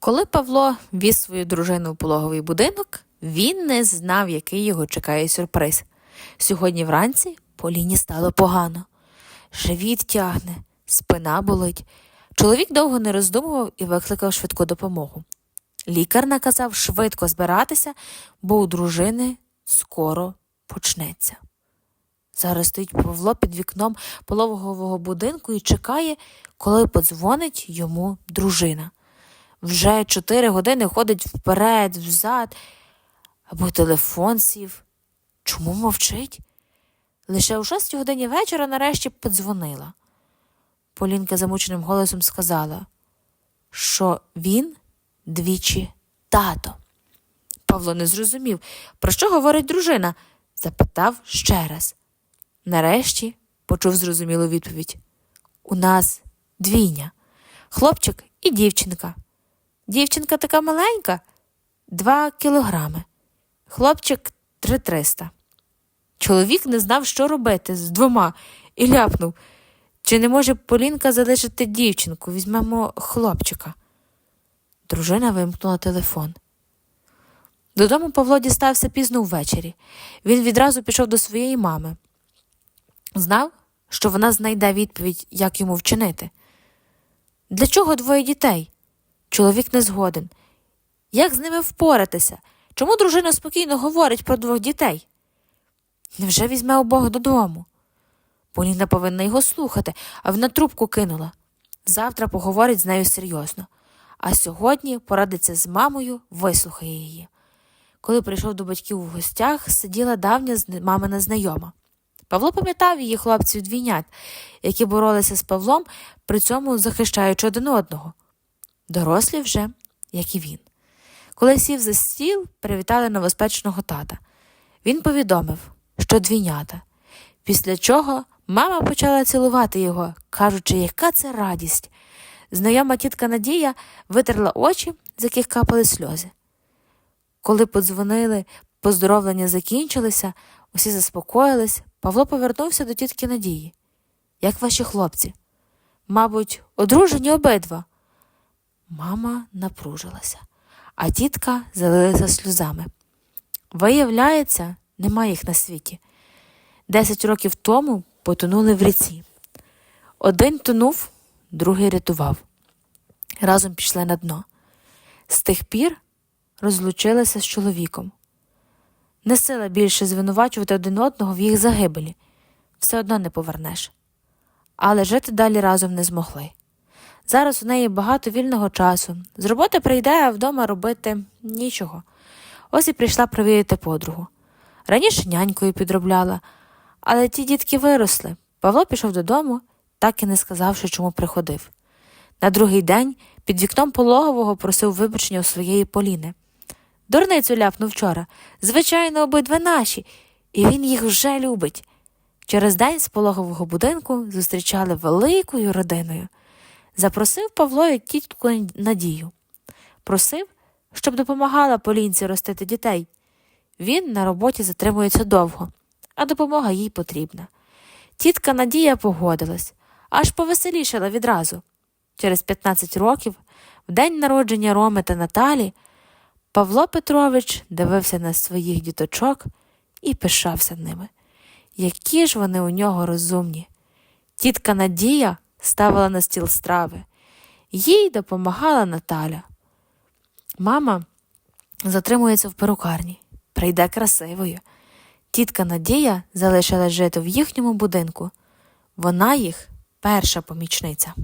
Коли Павло віз свою дружину у пологовий будинок, він не знав, який його чекає сюрприз. Сьогодні вранці Поліні стало погано. Живіт тягне, спина болить. Чоловік довго не роздумував і викликав швидку допомогу. Лікар наказав швидко збиратися, бо у дружини скоро почнеться. Зараз стоїть Павло під вікном пологового будинку і чекає, коли подзвонить йому дружина. Вже чотири години ходить вперед, взад, або телефон сів. Чому мовчить? Лише о шостій годині вечора нарешті подзвонила. Полінка замученим голосом сказала, що він двічі тато. Павло не зрозумів, про що говорить дружина, запитав ще раз. Нарешті почув зрозумілу відповідь. У нас двійня, хлопчик і дівчинка. Дівчинка така маленька, два кілограми, хлопчик три триста. Чоловік не знав, що робити з двома, і ляпнув. Чи не може Полінка залишити дівчинку? Візьмемо хлопчика. Дружина вимкнула телефон. Додому Павло дістався пізно ввечері. Він відразу пішов до своєї мами. Знав, що вона знайде відповідь, як йому вчинити. Для чого двоє дітей? Чоловік не згоден. Як з ними впоратися? Чому дружина спокійно говорить про двох дітей? Невже візьме обох додому? Поліна повинна його слухати, а вона трубку кинула. Завтра поговорить з нею серйозно, а сьогодні порадиться з мамою, вислухає її. Коли прийшов до батьків у гостях, сиділа давня мамина знайома. Павло пам'ятав її хлопців двійнят, які боролися з Павлом, при цьому захищаючи один одного. Дорослі вже, як і він. Коли сів за стіл, привітали новоспеченого тата. Він повідомив, що двійнята. Після чого мама почала цілувати його, кажучи, яка це радість. Знайома тітка Надія витерла очі, з яких капали сльози. Коли подзвонили, поздоровлення закінчилися, усі заспокоїлись, Павло повернувся до тітки Надії. Як ваші хлопці? Мабуть, одружені обидва. Мама напружилася, а тітка залилася сльозами. Виявляється, немає їх на світі. Десять років тому потонули в ріці. Один тонув, другий рятував. Разом пішли на дно. З тих пір розлучилася з чоловіком. Не сила більше звинувачувати один одного в їх загибелі, все одно не повернеш. Але жити далі разом не змогли. Зараз у неї багато вільного часу. З роботи прийде, а вдома робити нічого. Ось і прийшла провірити подругу. Раніше нянькою підробляла, але ті дітки виросли. Павло пішов додому, так і не сказавши, чому приходив. На другий день під вікном пологового просив вибачення у своєї Поліни. Дурницю ляпнув вчора. Звичайно, обидва наші, і він їх вже любить. Через день з пологового будинку зустрічали великою родиною. Запросив Павло і тітку Надію. Просив, щоб допомагала Полінці ростити дітей. Він на роботі затримується довго, а допомога їй потрібна. Тітка Надія погодилась, аж повеселішала відразу. Через 15 років, в день народження Роми та Наталі, Павло Петрович дивився на своїх діточок і пишався ними. Які ж вони у нього розумні. Тітка Надія ставила на стіл страви, їй допомагала Наталя. Мама затримується в перукарні, прийде красивою. Тітка Надія залишилась жити в їхньому будинку. Вона їх перша помічниця.